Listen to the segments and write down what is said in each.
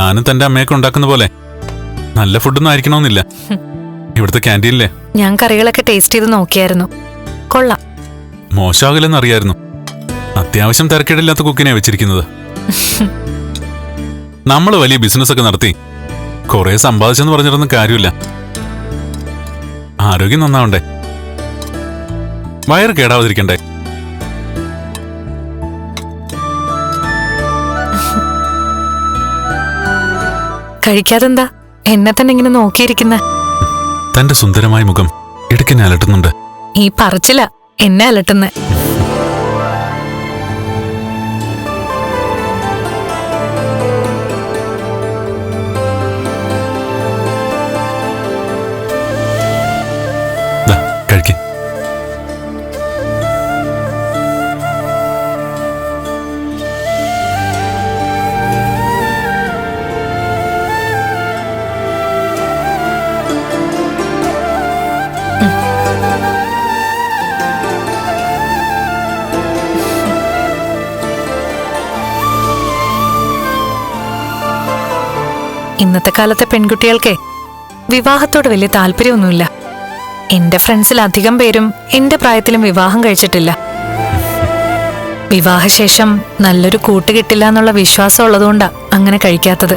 താനും തന്റെ അമ്മയൊക്കെ ഉണ്ടാക്കുന്ന പോലെ. നല്ല ഫുഡൊന്നും ആയിരിക്കണമെന്നില്ല. ഇവിടുത്തെ ക്യാന്റീനിലെ ഞാൻ കറികളൊക്കെ ടേസ്റ്റ് ചെയ്ത് നോക്കിയായിരുന്നു. കൊള്ളാം. മോശമാകില്ലെന്ന് അറിയായിരുന്നു. അത്യാവശ്യം തിരക്കേടില്ലാത്ത കുക്കിനെ വെച്ചിരിക്കുന്നത്. നമ്മൾ വലിയ ബിസിനസ് ഒക്കെ നടത്തി. കുറെ സമ്പാദിച്ചെന്ന് പറഞ്ഞിട്ടൊന്നും കാര്യമില്ല. ആരോഗ്യം നന്നാവണ്ടേ? വയറ് കേടാവാതിരിക്കണ്ടേ? കഴിക്കാതെന്താ? എന്നെ തന്നെ ഇങ്ങനെ നോക്കിയിരിക്കുന്ന. തന്റെ സുന്ദരമായ മുഖം ഇടയ്ക്കെന്നെ അലട്ടുന്നുണ്ട്. ഈ പറച്ചില എന്നെ അലട്ടുന്ന. ഇന്നത്തെ കാലത്തെ പെൺകുട്ടികൾക്ക് വിവാഹത്തോട് വലിയ താല്പര്യമൊന്നുമില്ല. എന്റെ ഫ്രണ്ട്സിൽ അധികം പേരും എന്റെ പ്രായത്തിലും വിവാഹം കഴിച്ചിട്ടില്ല. വിവാഹശേഷം നല്ലൊരു കൂട്ട് കിട്ടില്ല എന്നുള്ള വിശ്വാസം ഉള്ളതുകൊണ്ടാ അങ്ങനെ കഴിക്കാത്തത്.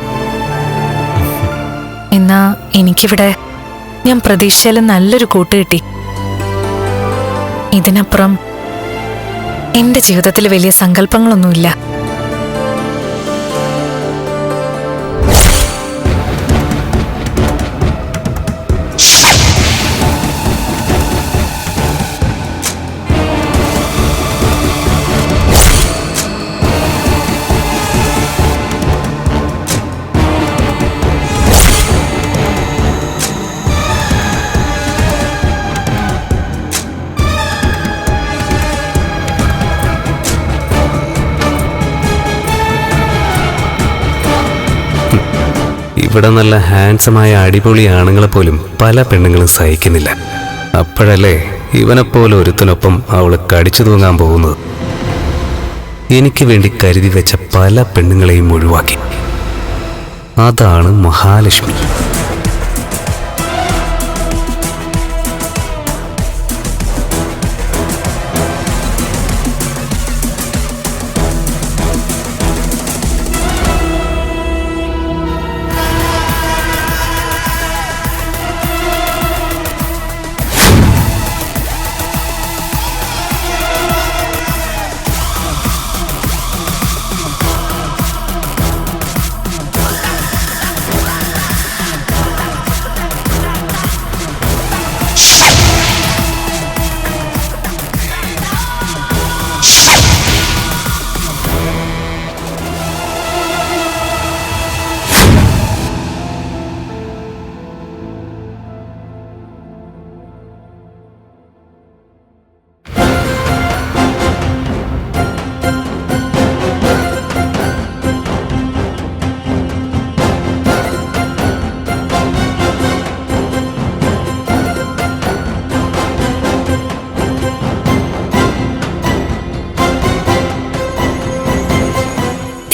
എന്നാ എനിക്കിവിടെ ഞാൻ പ്രതീക്ഷയിൽ നല്ലൊരു കൂട്ട് കിട്ടി. ഇതിനപ്പുറം എന്റെ ജീവിതത്തിൽ വലിയ സങ്കല്പങ്ങളൊന്നുമില്ല. ഇവിടെ നല്ല ഹാൻഡ്സമായ അടിപൊളി ആണുങ്ങളെ പോലും പല പെണ്ണുങ്ങളും സഹിക്കുന്നില്ല. അപ്പോഴല്ലേ ഇവനെപ്പോലെ ഒരുത്തിനൊപ്പം അവൾ കടിച്ചു തൂങ്ങാൻ പോകുന്നത്. എനിക്ക് വേണ്ടി കരുതി വെച്ച പല പെണ്ണുങ്ങളെയും ഒഴിവാക്കി. അതാണ് മഹാലക്ഷ്മി.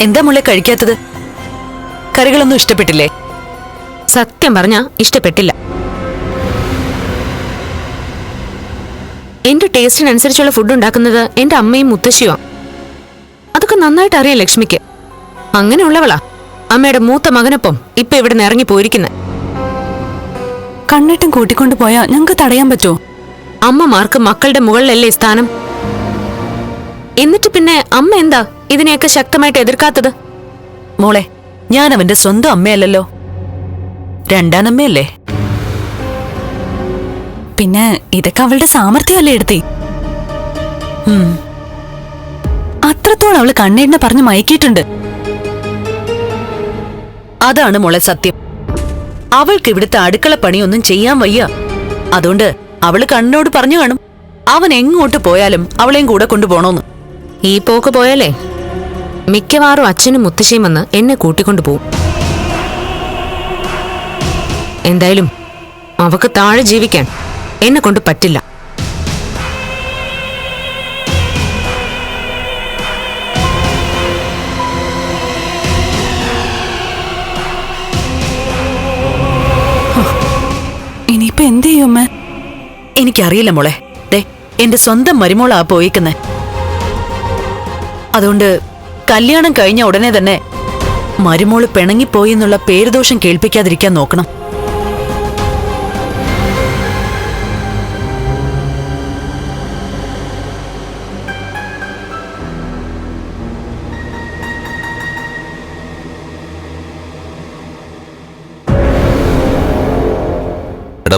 എന്താ മുള്ളെ കഴിക്കാത്തത്? കറികളൊന്നും ഇഷ്ടപ്പെട്ടില്ലേ? സത്യം പറഞ്ഞ ഇഷ്ടപ്പെട്ടില്ല. എന്റെ ടേസ്റ്റിനനുസരിച്ചുള്ള ഫുഡ് ഉണ്ടാക്കുന്നത് എന്റെ അമ്മയും മുത്തശ്ശിയുമാ അതൊക്കെ നന്നായിട്ട് അറിയാം ലക്ഷ്മിക്ക്. അങ്ങനെയുള്ളവളാ. അമ്മയുടെ മൂത്ത മകനൊപ്പം ഇപ്പൊ ഇവിടെ നിന്ന് ഇറങ്ങി പോയിരിക്കുന്നത് കണ്ണിട്ടും കൂട്ടിക്കൊണ്ടു പോയാ ഞങ്ങൾക്ക് തടയാൻ പറ്റുമോ അമ്മമാർക്ക് മക്കളുടെ മുകളിലല്ലേ സ്ഥാനം? എന്നിട്ട് പിന്നെ അമ്മ എന്താ? ഇതിനെയൊക്കെ ശക്തമായിട്ട് എതിർക്കാത്തത്? മോളെ ഞാൻ അവന്റെ സ്വന്തം അമ്മയല്ലല്ലോ. രണ്ടാനമ്മയല്ലേ? പിന്നെ ഇതൊക്കെ അവളുടെ സാമർഥ്യമല്ലേ എടുത്തി? അത്രത്തോളം അവൾ കണ്ണീടിനെ പറഞ്ഞ് മയക്കിയിട്ടുണ്ട്. അതാണ് മോളെ സത്യം. അവൾക്ക് ഇവിടുത്തെ അടുക്കള പണിയൊന്നും ചെയ്യാൻ വയ്യ. അതുകൊണ്ട് അവൾ കണ്ണിനോട് പറഞ്ഞു കാണും. അവൻ എങ്ങോട്ട് പോയാലും അവളെയും കൂടെ കൊണ്ടുപോണോന്ന്. ഈ പോക്ക് പോയാലേ? മിക്കവാറും അച്ഛനും മുത്തശ്ശിയും വന്ന് എന്നെ കൂട്ടിക്കൊണ്ടു പോവും. എന്തായാലും അവക്ക് താഴെ ജീവിക്കാൻ എന്നെ കൊണ്ട് പറ്റില്ല. ഇനിയിപ്പോ എന്ത് ചെയ്യും എനിക്കറിയില്ല മോളെ. ദേ എന്റെ സ്വന്തം മരുമോളാ പോയിക്കുന്നെ. അതുകൊണ്ട് കല്യാണം കഴിഞ്ഞ ഉടനെ തന്നെ മരുമോൾ പിണങ്ങിപ്പോയി എന്നുള്ള പേരുദോഷം കേൾപ്പിക്കാതിരിക്കാൻ നോക്കണം.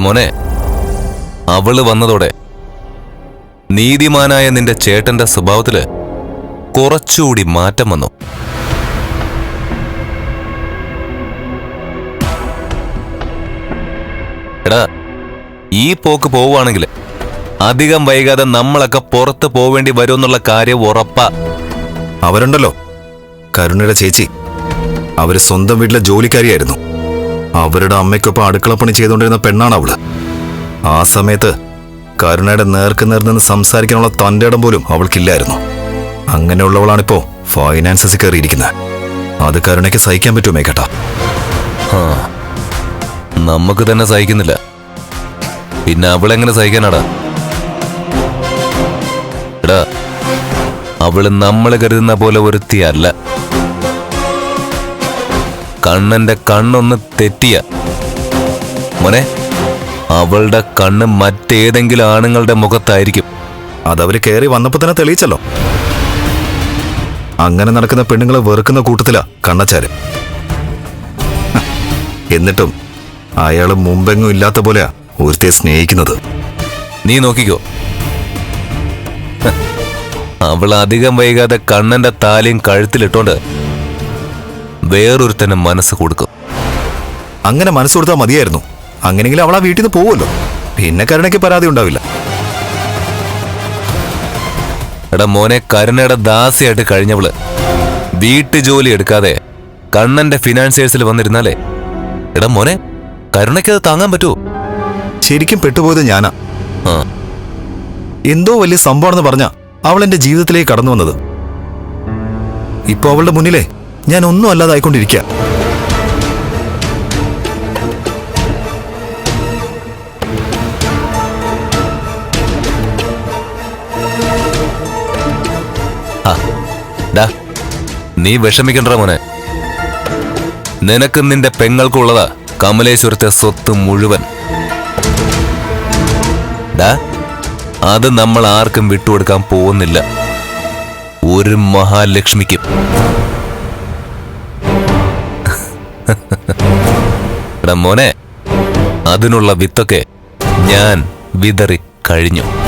മോനെ അവൾ വന്നതോടെ നീതിമാനായ നിന്റെ ചേട്ടന്റെ സ്വഭാവത്തിൽ കുറച്ചുകൂടി മാറ്റം വന്നു. എടാ ഈ പോക്ക് പോവുകയാണെങ്കിൽ അധികം വൈകാതെ നമ്മളൊക്കെ പുറത്ത് പോവേണ്ടി വരുമെന്നുള്ള കാര്യം ഉറപ്പാ. അവരുണ്ടല്ലോ. കരുണയുടെ ചേച്ചി. അവർ സ്വന്തം വീട്ടിലെ ജോലിക്കാരിയായിരുന്നു. അവരുടെ അമ്മയ്ക്കൊപ്പം അടുക്കളപ്പണി ചെയ്തുകൊണ്ടിരുന്ന പെണ്ണാണ് അവൾ. ആ സമയത്ത് കരുണയുടെ നേർക്ക് നേർന്ന് സംസാരിക്കാനുള്ള തന്റെ ഇടം പോലും അവൾക്കില്ലായിരുന്നു. അങ്ങനെയുള്ളവളാണിപ്പോ ഫൈനാൻസസ് കയറിയിരിക്കുന്നത് അത് കരുണയ്ക്ക് സഹിക്കാൻ പറ്റുമേ കേട്ടോ ആ, നമുക്ക് തന്നെ സഹിക്കുന്നില്ല. പിന്നെ അവളെങ്ങനെ സഹിക്കാനാടാ? എടാ അവൾ നമ്മളെ കരുതുന്ന പോലെ ഒരുത്തിയല്ല. കണ്ണന്റെ കണ്ണൊന്ന് തെറ്റിയ. മോനെ അവളുടെ കണ്ണ് മറ്റേതെങ്കിലും ആണുങ്ങളുടെ മുഖത്തായിരിക്കും. അതവര് കയറി വന്നപ്പോ തന്നെ തെളിയിച്ചല്ലോ. അങ്ങനെ നടക്കുന്ന പെണ്ണുങ്ങളെ വെറുക്കുന്ന കൂട്ടത്തിലാ കണ്ണച്ചാര് എന്നിട്ടും അയാൾ മുമ്പെങ്ങും ഇല്ലാത്ത പോലെയാ ഒരുത്തെ സ്നേഹിക്കുന്നത്. നീ നോക്കിക്കോ. അവൾ അധികം വൈകാതെ കണ്ണന്റെ താലിയും കഴുത്തിലിട്ടോണ്ട് വേറൊരുത്തന്നെ മനസ്സ് കൊടുക്കും. അങ്ങനെ മനസ്സ് കൊടുത്താൽ മതിയായിരുന്നു. അങ്ങനെയെങ്കിലും അവൾ ആ വീട്ടിൽ നിന്ന് പോവുമല്ലോ. പിന്നെ കരുണയ്ക്ക് പരാതി ഉണ്ടാവില്ല. എടാ മോനെ കരുണയുടെ ദാസിയായിട്ട് കഴിഞ്ഞവൾ. വീട്ടു ജോലി എടുക്കാതെ കണ്ണന്റെ ഫിനാൻസിയേഴ്സിൽ വന്നിരുന്നാലേ. എടാ മോനെ കരുണയ്ക്ക് അത് താങ്ങാൻ പറ്റുമോ ശരിക്കും പെട്ടുപോയത് ഞാനാ. ആ. എന്തോ വലിയ സംഭവമാണെന്ന് പറഞ്ഞ അവൾ എന്റെ ജീവിതത്തിലേക്ക് കടന്നു വന്നത്. ഇപ്പൊ അവളുടെ മുന്നിലെ ഞാൻ ഒന്നും അല്ലാതായിക്കൊണ്ടിരിക്കുക ഡാ നീ വിഷമിക്കണ്ട മോനെ. നിനക്കും നിന്റെ പെങ്ങൾക്കുള്ളതാ കമലേശ്വരത്തെ സ്വത്ത് മുഴുവൻ. ഡാ അത് നമ്മൾ ആർക്കും വിട്ടുകൊടുക്കാൻ പോകുന്നില്ല. ഒരു മഹാലക്ഷ്മിക്കും. മോനെ അതിനുള്ള വിത്തൊക്കെ ഞാൻ വിതറി കഴിഞ്ഞു.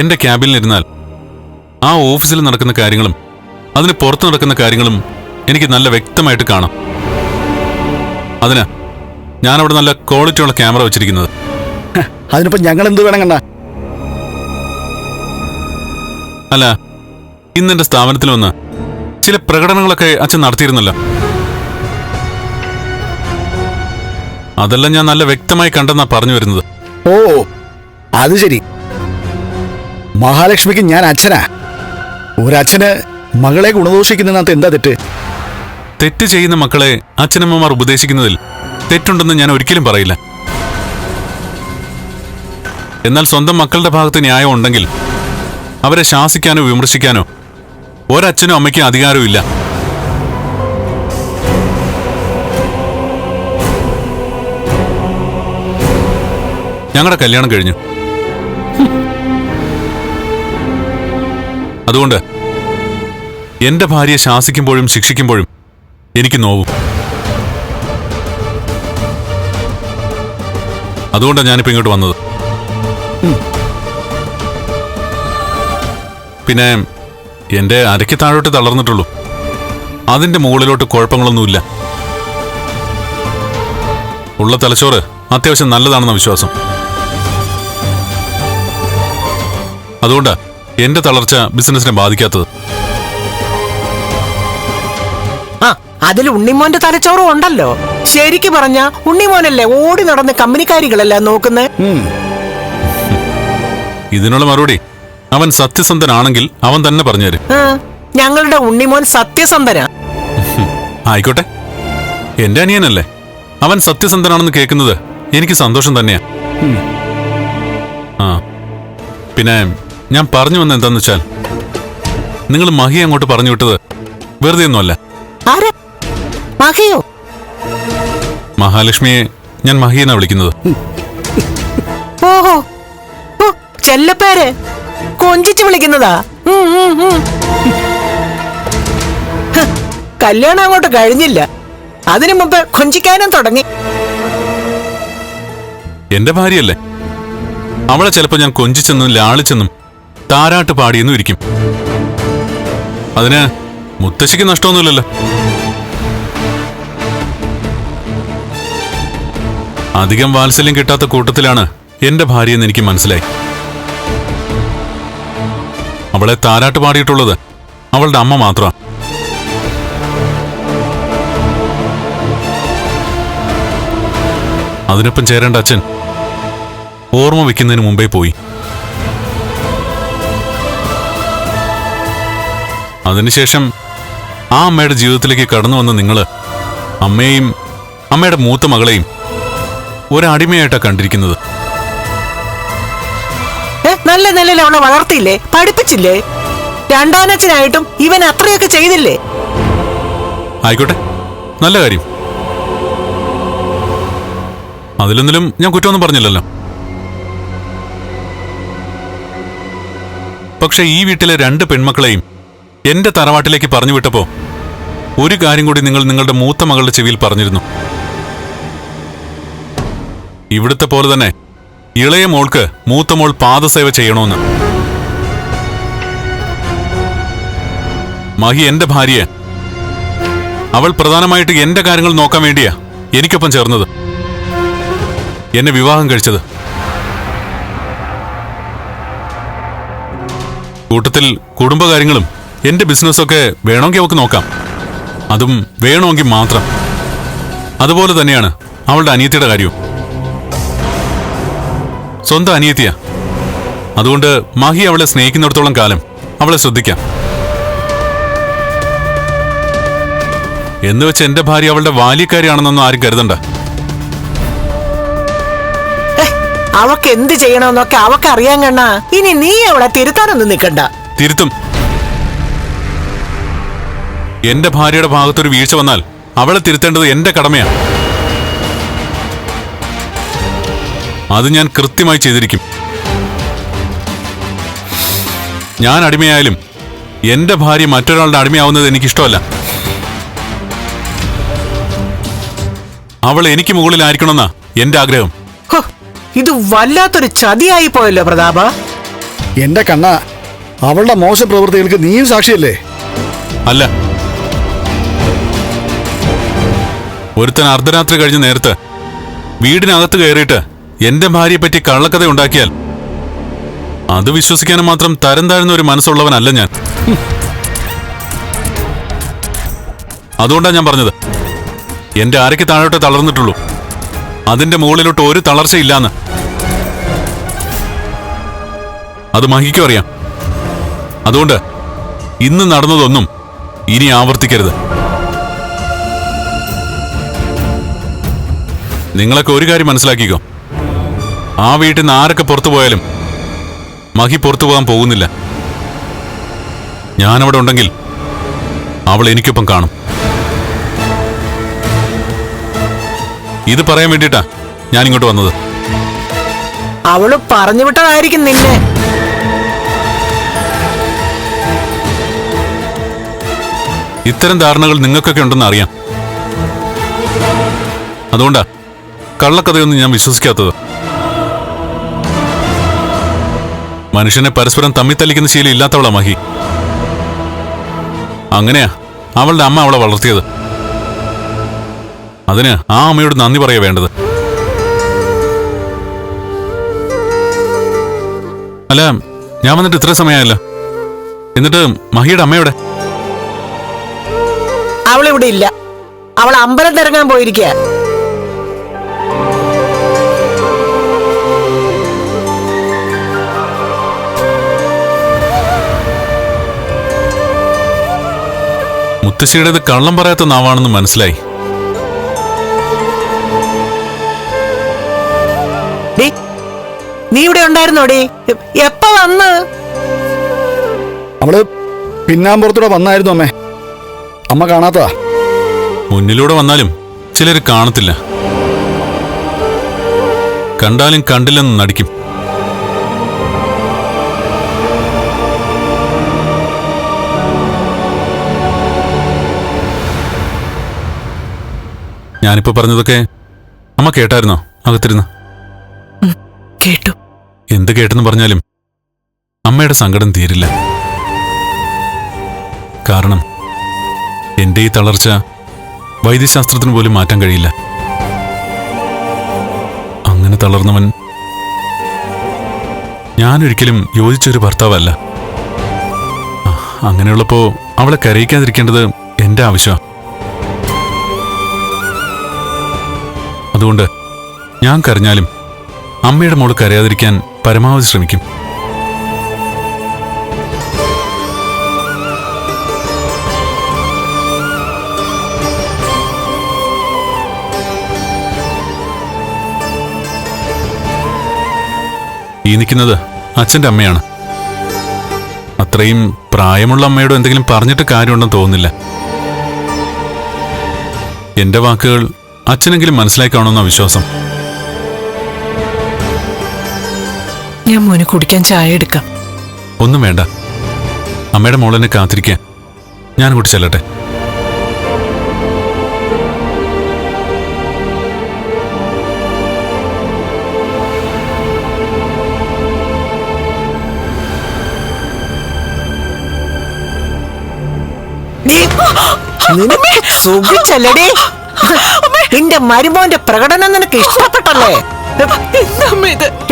എന്റെ ക്യാബിനിലിരുന്നാൽ ആ ഓഫീസിൽ നടക്കുന്ന കാര്യങ്ങളും അതിന് പുറത്ത് നടക്കുന്ന കാര്യങ്ങളും എനിക്ക് നല്ല വ്യക്തമായിട്ട് കാണാം. അതിന് ഞാനവിടെ നല്ല ക്വാളിറ്റിയുള്ള ക്യാമറ വെച്ചിരിക്കുന്നത്. അതിനിപ്പോ ഞങ്ങൾ എന്ത് വേണം കണ്ണാ? അല്ല ഇന്നെന്റെ സ്ഥാപനത്തിൽ വന്ന് ചില പ്രകടനങ്ങളൊക്കെ അച്ഛൻ നടത്തിയിരുന്നല്ലോ. അതെല്ലാം ഞാൻ നല്ല വ്യക്തമായി കണ്ടെന്നാ പറഞ്ഞു വരുന്നത്. ഓ അത് ശരി. മഹാലക്ഷ്മിക്ക് ഞാൻ അച്ഛനാ. ഒരച്ഛന് മകളെ ഗുണദോഷിക്കുന്നതിനകത്ത് എന്താ തെറ്റ്? തെറ്റ് ചെയ്യുന്ന മക്കളെ അച്ഛനമ്മമാർ ഉപദേശിക്കുന്നതിൽ തെറ്റുണ്ടെന്ന് ഞാൻ ഒരിക്കലും പറയില്ല. എന്നാൽ സ്വന്തം മക്കളുടെ ഭാഗത്ത് ന്യായം ഉണ്ടെങ്കിൽ അവരെ ശാസിക്കാനോ വിമർശിക്കാനോ ഒരച്ഛനോ അമ്മയ്ക്കും അധികാരമില്ല. ഞങ്ങളുടെ കല്യാണം കഴിഞ്ഞു. അതുകൊണ്ട് എന്റെ ഭാര്യയെ ശാസിക്കുമ്പോഴും ശിക്ഷിക്കുമ്പോഴും എനിക്ക് നോവും. അതുകൊണ്ടാണ് ഞാനിപ്പോ ഇങ്ങോട്ട് വന്നത്. പിന്നെ എന്റെ അരയ്ക്ക് താഴോട്ട് തളർന്നിട്ടുള്ളൂ. അതിന്റെ മുകളിലോട്ട് കുഴപ്പങ്ങളൊന്നുമില്ല. ഉള്ള തലച്ചോറ് അത്യാവശ്യം നല്ലതാണെന്ന വിശ്വാസം. അതുകൊണ്ടാ എന്റെ തളർച്ച ബിസിനസിനെ ബാധിക്കാത്തത്. ആ അതിൽ ഉണ്ണിമോന്റെ തലച്ചോറും ഉണ്ടല്ലോ. ശരിക്ക് പറഞ്ഞ ഉണ്ണിമോനല്ലേ ഓടി നടന്ന് കമ്പനിക്കാരികളെല്ലാം നോക്കുന്നത്. ഇതിനുള്ള മറുപടി അവൻ സത്യസന്ധനാണെങ്കിൽ അവൻ തന്നെ പറഞ്ഞുതരും ഞങ്ങളുടെ ഉണ്ണിമോൻ സത്യസന്ധനാ. ആയിക്കോട്ടെ. എന്റെ അനിയനല്ലേ? അവൻ സത്യസന്ധനാണെന്ന് കേൾക്കുന്നത് എനിക്ക് സന്തോഷം തന്നെയാ. ആ പിന്നെ ഞാൻ പറഞ്ഞു വന്ന എന്താന്ന് വെച്ചാൽ നിങ്ങൾ മഹി അങ്ങോട്ട് പറഞ്ഞു വിട്ടത് വെറുതെ ഒന്നുമല്ല. മകയോ മഹാലക്ഷ്മിയെ ഞാൻ മഹിയെന്നാ വിളിക്കുന്നത്. ഓഹോ. ചെല്ലപ്പേര്. കൊഞ്ചിച്ച് വിളിക്കുന്നതാ. കല്യാണം അങ്ങോട്ട് കഴിഞ്ഞില്ല. അതിനു മുമ്പ് കൊഞ്ചിക്കാനും തുടങ്ങി. എന്റെ ഭാര്യയല്ലേ? അവളെ ചിലപ്പോ ഞാൻ കൊഞ്ചിച്ചെന്നും ലാളിച്ചെന്നും താരാട്ട് പാടിയെന്നും ഇരിക്കും. അതിന് മുത്തശ്ശിക്ക് നഷ്ടമൊന്നുമില്ലല്ലോ. അധികം വാത്സല്യം കിട്ടാത്ത കൂട്ടത്തിലാണ് എന്റെ ഭാര്യയെന്ന് എനിക്ക് മനസ്സിലായി. അവളെ താരാട്ട് പാടിയിട്ടുള്ളത് അവളുടെ അമ്മ മാത്രമാണ് അതിനൊപ്പം ചേരേണ്ട അച്ഛൻ ഓർമ്മ വെക്കുന്നതിന് മുമ്പേ പോയി. അതിനുശേഷം ആ അമ്മയുടെ ജീവിതത്തിലേക്ക് കടന്നു വന്ന നിങ്ങൾ അമ്മയെയും അമ്മയുടെ മൂത്ത മകളെയും ഒരടിമയായിട്ടാണ് കണ്ടിരിക്കുന്നത്. നല്ല നിലയിൽ അവളെ വളർത്തിയില്ലേ? പഠിപ്പിച്ചില്ലേ? രണ്ടാനച്ഛനായിട്ടും ഇവൻ അത്രയൊക്കെ ചെയ്തില്ലേ? ആയിക്കോട്ടെ. നല്ല കാര്യം. അതിലൊന്നിലും ഞാൻ കുറ്റമൊന്നും പറഞ്ഞില്ലല്ലോ. പക്ഷെ ഈ വീട്ടിലെ രണ്ട് പെൺമക്കളെയും എന്റെ തറവാട്ടിലേക്ക് പറഞ്ഞു വിട്ടപ്പോ ഒരു കാര്യം കൂടി നിങ്ങൾ നിങ്ങളുടെ മൂത്ത മകളുടെ ചെവിയിൽ പറഞ്ഞിരുന്നു. ഇവിടുത്തെ പോലെ തന്നെ ഇളയ മോൾക്ക് മൂത്ത മോൾ പാദസേവ ചെയ്യണമെന്ന് മഹി എന്റെ ഭാര്യ അവൾ പ്രധാനമായിട്ട് എന്റെ കാര്യങ്ങൾ നോക്കാൻ വേണ്ടിയാ എനിക്കൊപ്പം ചേർന്നത്. എന്നെ വിവാഹം കഴിച്ചത്. കൂട്ടത്തിൽ കുടുംബകാര്യങ്ങളും എന്റെ ബിസിനസ്സൊക്കെ വേണമെങ്കിൽ അവൾക്ക് നോക്കാം. അതും വേണമെങ്കിൽ മാത്രം. അതുപോലെ തന്നെയാണ് അവളുടെ അനിയത്തിയുടെ കാര്യവും. സ്വന്തം അനിയത്തിയാ. അതുകൊണ്ട് മഹി അവളെ സ്നേഹിക്കുന്നിടത്തോളം കാലം അവളെ ശ്രദ്ധിക്കാം. എന്ന് വെച്ച് എന്റെ ഭാര്യ അവളുടെ ബാല്യക്കാരിയാണെന്നൊന്നും ആരും കരുതണ്ട. അവക്ക് എന്ത് ചെയ്യണമെന്നൊക്കെ അവക്ക് അറിയാൻ കണ്ണ. ഇനി നീ അവളെ തിരുത്താനൊന്നും നിൽക്കണ്ട തിരുത്തും. എന്റെ ഭാര്യയുടെ ഭാഗത്തൊരു വീഴ്ച വന്നാൽ അവളെ തിരുത്തേണ്ടത് എന്റെ കടമയാണ്. അത് ഞാൻ കൃത്യമായി ചെയ്തിരിക്കും. ഞാൻ അടിമയായാലും എന്റെ ഭാര്യ മറ്റൊരാളുടെ അടിമയാവുന്നത് എനിക്കിഷ്ടമല്ല. അവൾ എനിക്ക് മുകളിലായിരിക്കണമെന്നാ എന്റെ ആഗ്രഹം. ഇത് വല്ലാത്തൊരു ചതിയായി പോയല്ലോ പ്രതാപ. എന്റെ കണ്ണ അവളുടെ മോശ പ്രവൃത്തികൾക്ക് നീയും സാക്ഷിയല്ലേ? അല്ല ഒരുത്തൻ അർദ്ധരാത്രി കഴിഞ്ഞ നേരത്ത് വീടിനകത്ത് കയറിയിട്ട് എന്റെ ഭാര്യയെ പറ്റി കള്ളക്കഥ ഉണ്ടാക്കിയാൽ അത് വിശ്വസിക്കാനും മാത്രം തരം താഴ്ന്ന ഒരു മനസ്സുള്ളവനല്ല ഞാൻ. അതുകൊണ്ടാണ് ഞാൻ പറഞ്ഞത്. എന്റെ അരയ്ക്ക് താഴോട്ട് തളർന്നിട്ടുള്ളൂ. അതിന്റെ മുകളിലോട്ട് ഒരു തളർച്ചയില്ലാന്ന്. അത് മഹിക്കും അറിയാം. അതുകൊണ്ട് ഇന്ന് നടന്നതൊന്നും ഇനി ആവർത്തിക്കരുത്. നിങ്ങളൊക്കെ ഒരു കാര്യം മനസ്സിലാക്കിക്കോ. ആ വീട്ടിൽ നിന്ന് ആരൊക്കെ പുറത്തു പോയാലും മഹി പുറത്തു പോകാൻ പോകുന്നില്ല. ഞാനവിടെ ഉണ്ടെങ്കിൽ അവൾ എനിക്കൊപ്പം കാണും. ഇത് പറയാൻ വേണ്ടിയിട്ടാ ഞാൻ ഇങ്ങോട്ട് വന്നത്. അവൾ പറഞ്ഞു വിട്ടതായിരിക്കും നിന്നെ. ഇത്തരം ധാരണകൾ നിങ്ങൾക്കൊക്കെ ഉണ്ടെന്ന് അറിയാം. അതുകൊണ്ടാ കള്ളക്കഥയൊന്നും ഞാൻ വിശ്വസിക്കാത്തത്. മനുഷ്യനെ പരസ്പരം തമ്മിത്തല്ലിക്കുന്ന ശീലം ഇല്ലാത്തവളാ മഹി. അങ്ങനെയാ അവളുടെ അമ്മ അവളെ വളർത്തിയത്. അതിന് ആ അമ്മയോട് നന്ദി പറയാ വേണ്ടത്. അല്ല ഞാൻ വന്നിട്ട് ഇത്ര സമയമായല്ലോ എന്നിട്ട് മഹിയുടെ അമ്മയോടെ അവളിവിടെ ഇല്ല. അവൾ അമ്പലം തിരങ്ങാൻ പോയിരിക്കുക മുത്തശ്ശിയുടേത് കള്ളം പറയാത്ത നാവാണെന്ന് മനസ്സിലായി. നീ ഇവിടെ ഉണ്ടായിരുന്നോടി? എപ്പ വന്ന്? അവൾ പിന്നാമ്പുറത്തൂടെ വന്നായിരുന്നു അമ്മേ. അമ്മ കാണാത്തതാ. മുന്നിലൂടെ വന്നാലും ചിലർ കാണത്തില്ല. കണ്ടാലും കണ്ടില്ലെന്ന് നടിക്കും. ഞാനിപ്പോ പറഞ്ഞതൊക്കെ അമ്മ കേട്ടായിരുന്നോ? അകത്തിരുന്ന്. കേട്ടു. എന്ത് കേട്ടെന്ന് പറഞ്ഞാലും അമ്മയുടെ സങ്കടം തീരില്ല. കാരണം എന്റെ ഈ തളർച്ച വൈദ്യശാസ്ത്രത്തിന് പോലും മാറ്റാൻ കഴിയില്ല. അങ്ങനെ തളർന്നവൻ ഞാനൊരിക്കലും യോജിച്ചൊരു ഭർത്താവല്ല. അങ്ങനെയുള്ളപ്പോ അവളെ കരയിക്കാതിരിക്കേണ്ടത് എന്റെ ആവശ്യമാണ് അതുകൊണ്ട് ഞാൻ കരഞ്ഞാലും അമ്മയുടെ മോൾ കരയാതിരിക്കാൻ പരമാവധി ശ്രമിക്കും. ഈ നിൽക്കുന്നത് അച്ഛന്റെ അമ്മയാണ്. അത്രയും പ്രായമുള്ള അമ്മയോട് എന്തെങ്കിലും പറഞ്ഞിട്ട് കാര്യമുണ്ടെന്ന് തോന്നുന്നില്ല. എന്റെ വാക്കുകൾ അച്ഛനെങ്കിലും മനസ്സിലായി കാണുമെന്ന വിശ്വാസം. ഞാൻ മോന് കുടിക്കാൻ ചായ എടുക്കാം. ഒന്നും വേണ്ട. അമ്മയുടെ മോളെന്നെ കാത്തിരിക്കാൻ ഞാൻ കൂട്ടി ചെല്ലട്ടെ. സുഖിച്ചല്ലടി നിന്റെ മരുമോന്റെ പ്രകടനം നിനക്ക് ഇഷ്ടപ്പെട്ടല്ലേ?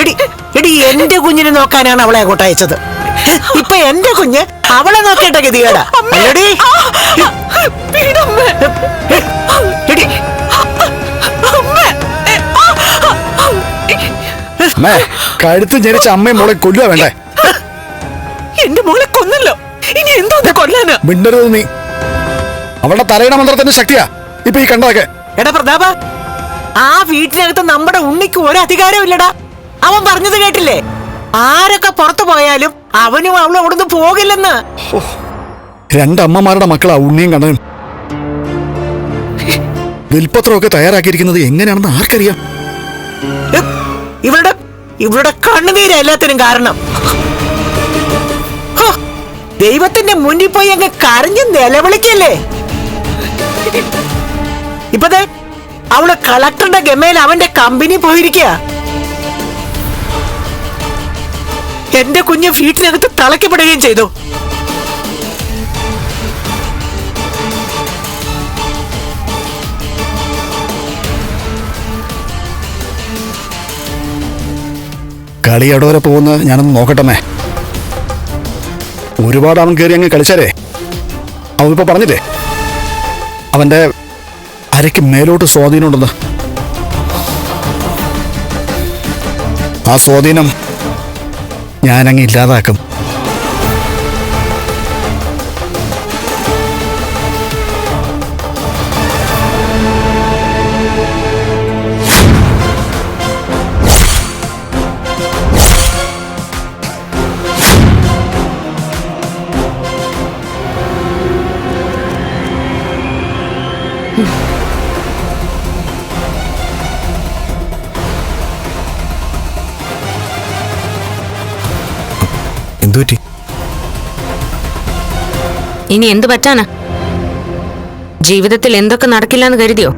എടി എടി എന്റെ കുഞ്ഞിനെ നോക്കാനാണ് അവളെ അങ്ങോട്ട് അയച്ചത്. ഇപ്പൊ എന്റെ കുഞ്ഞ് അവളെ നോക്കേണ്ട ഗതികേടാ. അല്ലടി? എടി അമ്മേ. കഴുത്ത് ജനിച്ച അമ്മയും മോളെ കൊല്ലുക വേണ്ടേ? എന്റെ മോളെ കൊന്നല്ലോ. ഇനി എന്തോ കൊല്ലാന്? മിണ്ടരുത് നീ. അവളുടെ തലയുടെ മന്ത്രത്തിന്റെ ശക്തിയാ. ഇപ്പൊ ഈ കണ്ടതൊക്കെ. എടാ പ്രതാപ ആ വീട്ടിനകത്ത് നമ്മുടെ ഉണ്ണിക്ക് ഒരു അധികാരവും ഇല്ലടാ. അവൻ പറഞ്ഞത് കേട്ടില്ലേ? ആരൊക്കെ പുറത്തു പോയാലും അവനും അവളും അവിടുന്ന് പോകില്ലെന്ന്. രണ്ടമ്മമാരുടെ മക്കളാ ഉണ്ണിയും കണ്ണനും. വിൽപ്പത്രമൊക്കെ തയ്യാറാക്കിയിരിക്കുന്നത് എങ്ങനെയാണെന്ന് ആർക്കറിയാം? ഇവരുടെ ഇവളുടെ കണ്ണുനീര് എല്ലാത്തിനും കാരണം. ദൈവത്തിന്റെ മുന്നിൽ പോയി അങ്ങ് കരഞ്ഞ് നിലവിളിക്കല്ലേ? ഇപ്പതേ അവൾ കളക്ടറുടെ ഗമയിൽ അവന്റെ കമ്പനി പോയിരിക്കുക എന്റെ കുഞ്ഞ് വീട്ടിനകത്ത് തളയ്ക്കപ്പെടുകയും ചെയ്തു. കളി എവിടെ വരെ പോകുന്നത് ഞാനൊന്ന് നോക്കട്ടെ ഒരുപാട് അവൻ കയറി അങ്ങ് കളിച്ചാലേ? അവൻ ഇപ്പൊ പറഞ്ഞില്ലേ? അവന്റെ അരയ്ക്ക് മേലോട്ട് സ്വാധീനമുണ്ടെന്ന്. ആ സ്വാധീനം ഞാനങ്ങ് ഇല്ലാതാക്കും. എന്തുപറ്റി? ഇനി എന്തു പറ്റാനാ? ജീവിതത്തിൽ എന്തൊക്കെ നടക്കില്ലെന്ന് കരുതിയോ?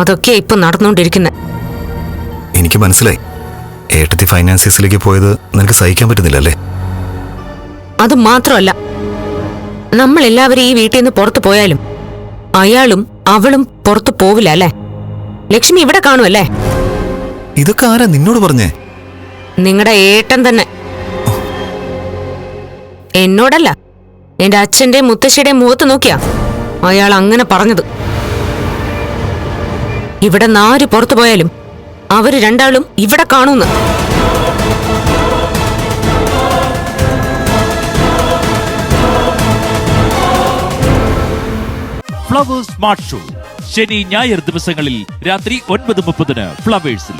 അതൊക്കെ ഇപ്പൊ നടന്നുകൊണ്ടിരിക്കുന്നത് എനിക്ക് മനസ്സിലായി. ഏട്ടത്തി ഫൈനാൻസിയസിലേക്ക് പോയത് നിനക്ക് സഹിക്കാൻ പറ്റുന്നില്ലല്ലേ? അത് മാത്രമല്ല നമ്മൾ എല്ലാവരും ഈ വീട്ടിൽ നിന്ന് പുറത്തു പോയാലും അയാളും അവളും പുറത്തു പോവില്ല അല്ലേ? ലക്ഷ്മി ഇവിടെ കാണുമല്ലേ? ഇതൊക്കെ ആരാ നിന്നോട് പറഞ്ഞേ? നിങ്ങളുടെ ഏട്ടൻ തന്നെ. എന്നോടല്ല. എന്റെ അച്ഛന്റെ മുത്തശ്ശിയുടെ മുഖത്ത് നോക്കിയാ അയാൾ അങ്ങനെ പറഞ്ഞത്. ഇവിടെ നാല് പുറത്തു പോയാലും അവർ രണ്ടാളും ഇവിടെ കാണൂന്ന്. ഫ്ലവേഴ്സ് സ്മാർട്ട് ഷോ ശനി ഞായർ ദിവസങ്ങളിൽ രാത്രി ഒൻപത് മുപ്പതിന് ഫ്ലവേഴ്സിൽ